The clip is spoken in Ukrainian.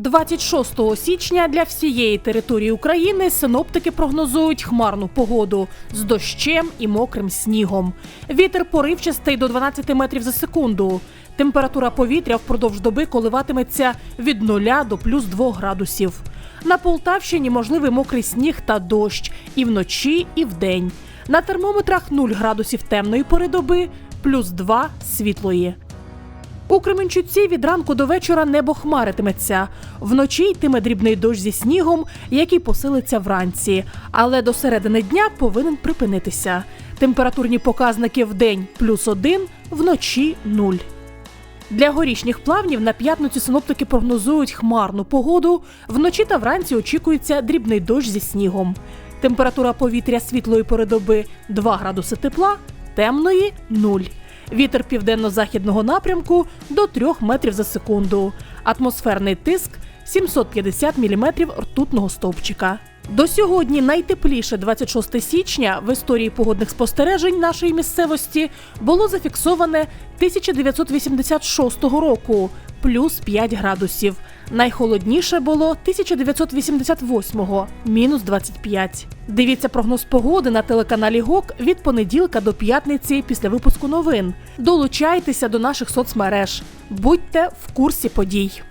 26 січня для всієї території України синоптики прогнозують хмарну погоду з дощем і мокрим снігом. Вітер поривчастий до 12 метрів за секунду. Температура повітря впродовж доби коливатиметься від 0 до плюс 2 градусів. На Полтавщині можливий мокрий сніг та дощ і вночі, і вдень. На термометрах 0 градусів темної пори доби, плюс 2 світлої. У Кременчуці від ранку до вечора небо хмаритиметься. Вночі йтиме дрібний дощ зі снігом, який посилиться вранці, але до середини дня повинен припинитися. Температурні показники в день плюс один, вночі нуль. Для горішніх плавнів на п'ятницю синоптики прогнозують хмарну погоду. Вночі та вранці очікується дрібний дощ зі снігом. Температура повітря світлої пори доби 2 градуси тепла, темної 0. Вітер південно-західного напрямку до 3 метрів за секунду. Атмосферний тиск 750 міліметрів ртутного стовпчика. До сьогодні найтепліше 26 січня в історії погодних спостережень нашої місцевості було зафіксоване 1986 року плюс 5 градусів. Найхолодніше було 1988-го мінус 25. Дивіться прогноз погоди на телеканалі ГОК від понеділка до п'ятниці після випуску новин. Долучайтеся до наших соцмереж. Будьте в курсі подій.